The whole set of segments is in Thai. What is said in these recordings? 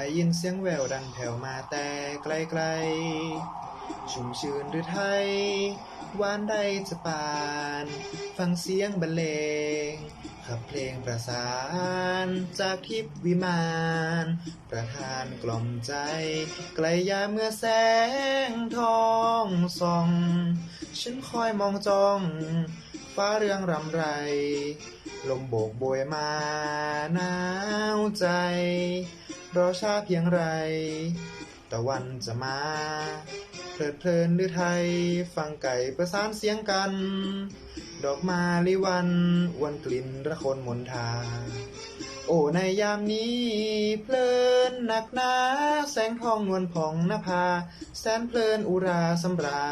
ได้ยินเสียงแววดังแผ่วมาแต่ไกลๆ ชุ่มชื่นหรือไทย หวานใดจะปาน ฟังเสียงบรรเลงขับเพลงประสาน จากทิพวิมาน ประทานกล่อมใจ ไกลยามเมื่อแสงทองส่อง ฉันคอยมองจ้อง ฟ้าเรืองรำไร ลมโบกโบยมาหนาวใจ รอช้าเพียงไร ตะวันจะมา เพลิดเพลินหรือไทย ฟังไก่ประสานเสียงกัน ดอกมาลิวันอวนกลิ่นระคนมนทา โอ้ในยามนี้ เพลินหนักหนา แสงทองนวลผ่องนภา แสนเพลินอุราสำรา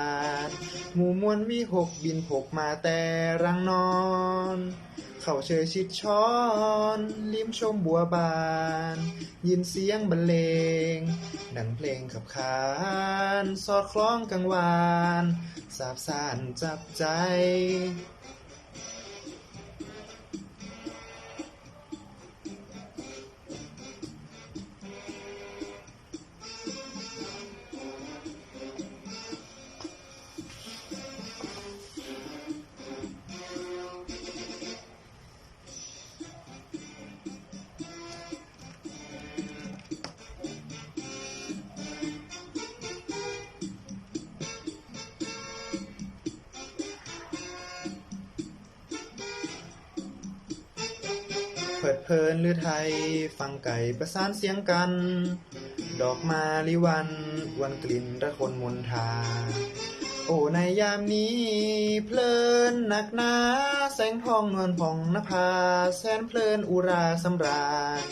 ญ หมู่มวลวิหกบินผกมาแต่รังนอนเข้าเชยชิดช้อน ลิ้มชมบัวบาน ยินเสียงบรรเลง ดังเพลงขับขาน สอดคล้องกังวาน สาบสานจับใจ เพิดเพลินหรือไทย ฟังไก่ประสานเสียงกัน ดอกมาลิวัน วันกลิ่นระคนมนทา โอ้ในยามนี้ เพลินหนักหนา แสงทองนวลผ่องนภา แสนเพลินอุราสำราญ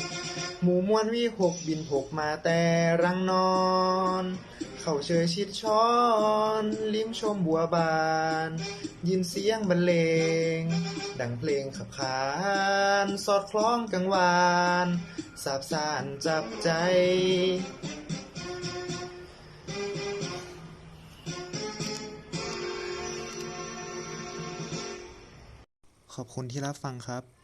หมู่มวลวิหกบินผกมาแต่รังนอน เข้าเชยชิดช้อน ลิ้มชมบัวบาน ยินเสียงบรรเลง ดังเพลงขับขาน สอดคล้องกังวานสาบสานจับใจขอบคุณที่รับฟังครับ